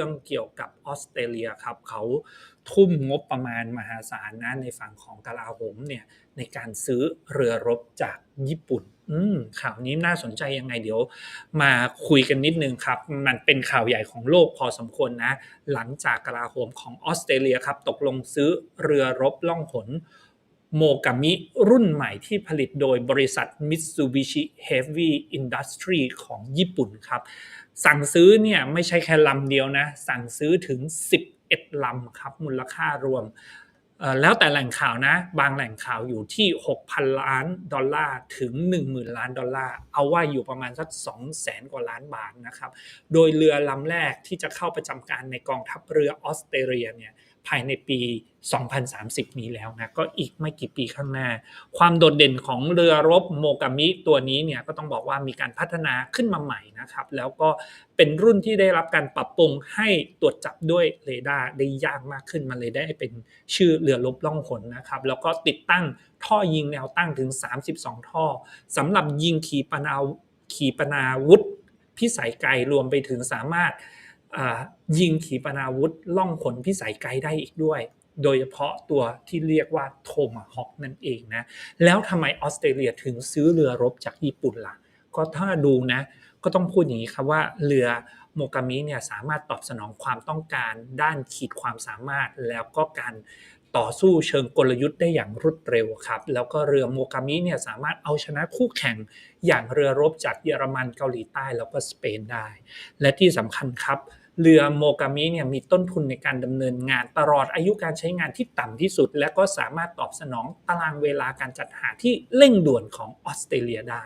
รื่องเกี่ยวกับออสเตรเลียครับเขาทุ่มงบประมาณมหาศาลนะในฝั่งของกลาโหมเนี่ยในการซื้อเรือรบจากญี่ปุ่นข่าวนี้น่าสนใจยังไงเดี๋ยว มาคุยกันนิดนึงครับ มันเป็นข่าวใหญ่ของโลกพอสมควรนะ หลังจากกลาโหมของออสเตรเลียครับ ตกลงซื้อเรือรบล่องหน โมกามิรุ่นใหม่ที่ผลิตโดยบริษัท Mitsubishi Heavy Industry ของญี่ปุ่นครับ สั่งซื้อเนี่ยไม่ใช่แค่ลำเดียวนะ สั่งซื้อถึง 11 ลำครับมูลค่ารวม แล้วแต่แหล่งข่าวนะ บางแหล่งข่าวอยู่ที่ 6,000 ล้านดอลลาร์ถึง 10,000 ล้านดอลลาร์ เอาว่าอยู่ประมาณสัก200,000กว่าล้านบาทนะครับ โดยเรือลำแรกที่จะเข้าประจำการในกองทัพเรือออสเตรเลียเนี่ย ภายในปี 2030 นี้แล้วนะก็อีกไม่กี่ปีข้างหน้า ความโดดเด่นของเรือรบโมกามิตัวนี้เนี่ยก็ต้องบอกว่ามีการพัฒนาขึ้นมาใหม่นะครับ แล้วก็เป็นรุ่นที่ได้รับการปรับปรุงให้ตรวจจับด้วยเรดาร์ได้ยากมากขึ้นมันเลยได้เป็นชื่อเรือรบล่องหนนะครับแล้วก็ติดตั้งท่อยิงแนวตั้งถึง 32 ท่อสำหรับยิงขีปนาขีปนาวุธพิสัยไกลรวมไปถึงสามารถ ยิงขีปนาวุธล่องขนพิสัยไกลได้อีกด้วย โดยเฉพาะตัวที่เรียกว่าโทมาฮอคนั่นเองนะ แล้วทำไมออสเตรเลียถึงซื้อเรือรบจากญี่ปุ่นล่ะ ก็ถ้าดูนะก็ต้องพูดอย่างนี้ครับว่าเรือโมกามิเนี่ยสามารถตอบสนองความต้องการด้านขีดความสามารถแล้วก็การต่อสู้เชิงกลยุทธ์ได้อย่างรวดเร็วครับ แล้วก็เรือโมกามิเนี่ยสามารถเอาชนะคู่แข่งอย่างเรือรบจากเยอรมันเกาหลีใต้แล้วก็สเปนได้ และที่สำคัญครับ เรือโมกามิเนี่ยมีต้นทุนในการดำเนินงานตลอดอายุการใช้งานที่ต่ำที่สุด และก็สามารถตอบสนองตารางเวลาการจัดหาที่เร่งด่วนของออสเตรเลียได้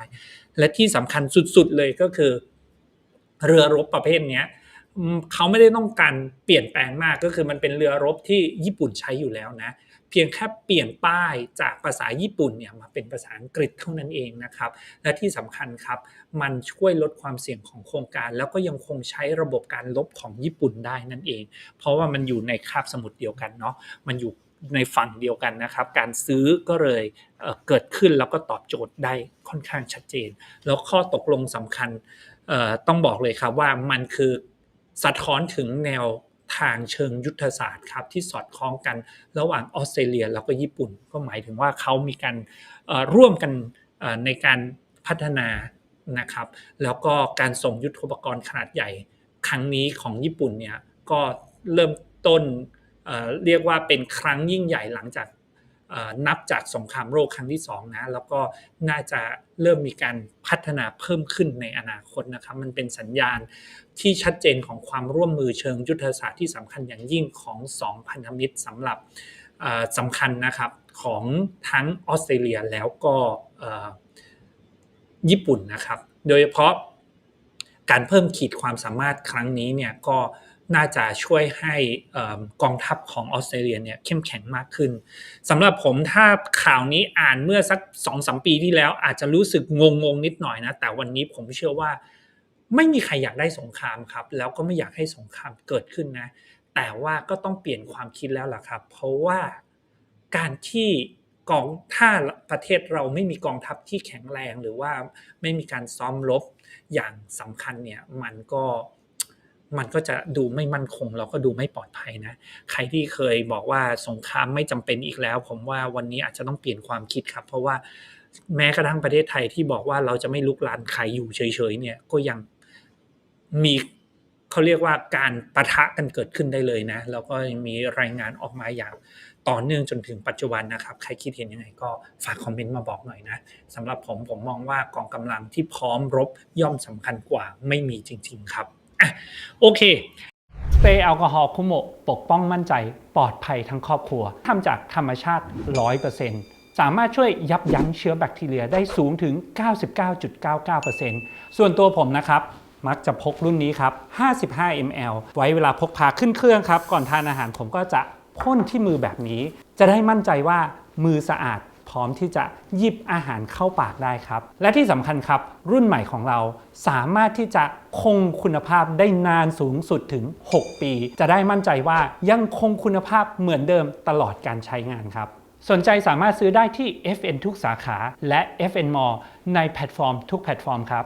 และที่สำคัญสุดๆเลยก็คือ เรือรบประเภทนี้เขาไม่ได้ต้องการเปลี่ยนแปลงมากก็คือมันเป็นเรือรบที่ญี่ปุ่นใช้อยู่แล้วนะ พียงแค่เปลี่ยนป้ายจากภาษาญี่ปุ่นเนี่ยมาเป็นภาษาอังกฤษเท่านั้นเองนะครับ และที่สำคัญครับ มันช่วยลดความเสี่ยงของโครงการ แล้วก็ยังคงใช้ระบบการลบของญี่ปุ่นได้นั่นเอง เพราะว่ามันอยู่ในคาบสมุทรเดียวกันเนาะมันอยู่ในฝั่งเดียวกันนะครับ การซื้อก็เลยเเกิดขึ้นแล้วก็ตอบโจทย์ได้ค่อนข้างชัดเจน แล้วข้อตกลงสำคัญต้องบอกเลยครับว่ามันคือสะท้อนถึงแนว ทางเชิงยุทธศาสตร์ครับที่สอดคล้องกันระหว่างออสเตรเลียแล้วก็ญี่ปุ่น ก็หมายถึงว่าเขามีการร่วมกันในการพัฒนานะครับ แล้วก็การส่งยุทธปกรณ์ขนาดใหญ่ ครั้งนี้ของญี่ปุ่นเนี่ยก็เริ่มต้นเรียกว่าเป็นครั้งยิ่งใหญ่หลังจาก นับจากสงครามโลกครั้งที่สองนะแล้วก็น่าจะเริ่มมีการพัฒนาเพิ่มขึ้นในอนาคตนะครับมันเป็นสัญญาณที่ชัดเจนของความร่วมมือเชิงยุทธศาสตร์ที่สำคัญอย่างยิ่งของสองพันธมิตรสำหรับสำคัญนะครับของทั้งออสเตรเลียแล้วก็ญี่ปุ่นนะครับ โดยเฉพาะการเพิ่มขีดความสามารถครั้งนี้เนี่ยก็ น่าจะช่วยให้กองทัพของออสเตรเลียเนี่ยเข้มแข็งมากขึ้นสำหรับผมถ้าข่าวนี้อ่านเมื่อสักสองสมปีที่แล้ว อาจจะรู้สึกงงงนิดหน่อยนะ แต่วันนี้ผมเชื่อว่าไม่มีใครอยากได้สงครามครับ แล้วก็ไม่อยากให้สงครามเกิดขึ้นนะ แต่ว่าก็ต้องเปลี่ยนความคิดแล้วล่ะครับ เพราะว่าการที่กองถ้าประเทศเราไม่มีกองทัพที่แข็งแรงหรือว่าไม่มีการซ้อมรบอย่างสำคัญเนี่ยมันก็ มันก็จะดูไม่มั่นคงเราก็ดูไม่ปลอดภัยนะ ใครที่เคยบอกว่าสงครามไม่จำเป็นอีกแล้ว ผมว่าวันนี้อาจจะต้องเปลี่ยนความคิดครับ เพราะว่าแม้กระทั่งประเทศไทยที่บอกว่าเราจะไม่ลุกลานใครอยู่เฉยๆเนี่ยก็ยังมีเขาเรียกว่าการปะทะกันเกิดขึ้นได้เลยนะแล้วก็มีรายงานออกมาอย่างต่อเนื่องจนถึงปัจจุบันนะครับ ใครคิดเห็นยังไงก็ฝากคอมเมนต์มาบอกหน่อยนะสำหรับผมผมมองว่ากองกำลังที่พร้อมรบย่อมสำคัญกว่าไม่มีจริง ๆ ครับ โอเคสเปรย์แอลกอฮอล์คุโมะปกป้องมั่นใจปลอดภัยทั้งครอบครัวทำจากธรรมชาติ 100%สามารถช่วยยับยั้งเชื้อแบคทีเรียได้สูงถึง 99.99%ส่วนตัวผมนะครับ มักจะพกรุ่นนี้ครับ 55 ml ไว้เวลาพกพาขึ้นเครื่องครับ ก่อนทานอาหารผมก็จะพ่นที่มือแบบนี้ จะได้มั่นใจว่ามือสะอาด พร้อมที่จะหยิบอาหารเข้าปากได้ครับ และที่สำคัญครับ รุ่นใหม่ของเราสามารถที่จะคงคุณภาพได้นานสูงสุดถึง 6 ปี จะได้มั่นใจว่ายังคงคุณภาพเหมือนเดิมตลอดการใช้งานครับ สนใจสามารถซื้อได้ที่ FN ทุกสาขาและ FN Mall ในแพลตฟอร์มทุกแพลตฟอร์มครับ